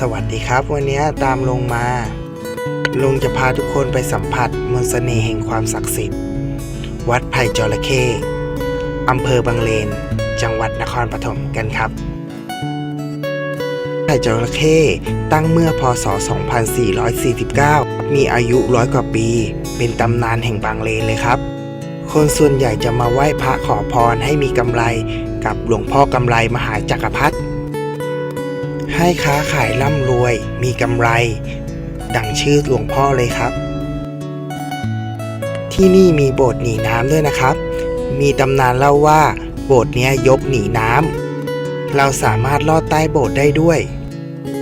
สวัสดีครับ วันนี้ตามลงมาลุงจะพาทุกคนไปสัมผัสมนต์เสน่ห์แห่งความศักดิ์สิทธิ์ วัดไผ่จระเข้อำเภอบางเลน จังหวัดนครปฐมกันครับไผ่จระเข้ตั้งเมื่อพศ 2449 มีอายุร้อยกว่าปี เป็นตำนานแห่งบางเลนเลยครับ คนส่วนใหญ่จะมาไหว้พระขอพรให้มีกำไรกับหลวงพ่อกำไรมหาจักรพรรดิ ให้ค้าขายร่ำรวย มีกำไร ดังชื่อหลวงพ่อเลยครับ ที่นี่มีโบสถ์หนีน้ำด้วยนะครับ มีตำนานเล่าว่า โบสถ์นี้ยยกหนีน้ำเราสามารถลอดใต้โบสถ์ได้ด้วย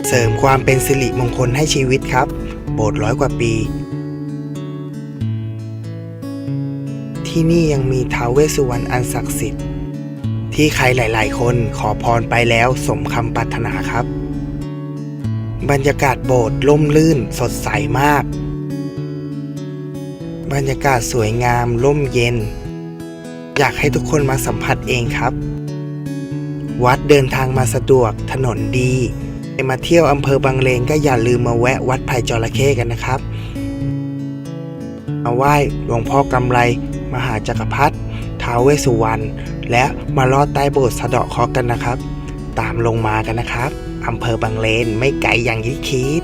เสริมความเป็นสิริมงคลให้ชีวิตครับ โบสถ์ร้อยกว่าปี ที่นี่ยังมีท้าวเวสสุวรรณอันศักดิ์สิทธิ์ที่ใครหลาย ๆ คนขอพรไปแล้วสมคำปรารถนาครับ บรรยากาศโบสถ์ร่มรื่นสดใสมาก บรรยากาศสวยงามร่มเย็น อยากให้ทุกคนมาสัมผัสเองครับ วัดเดินทางมาสะดวกถนนดีไปมาเที่ยวอำเภอบางเลนก็อย่าลืมมาแวะวัดไผ่จระเข้กันนะครับ มาไหว้หลวงพ่อกำไร มหาจักรพรรดิท้าวเวสสุวรรณและมาลอดใต้โบสถ์สะเดาะเคาะกันนะครับ ตามลงมากันนะครับอำเภอบางเลนไม่ไกลอย่างที่คิด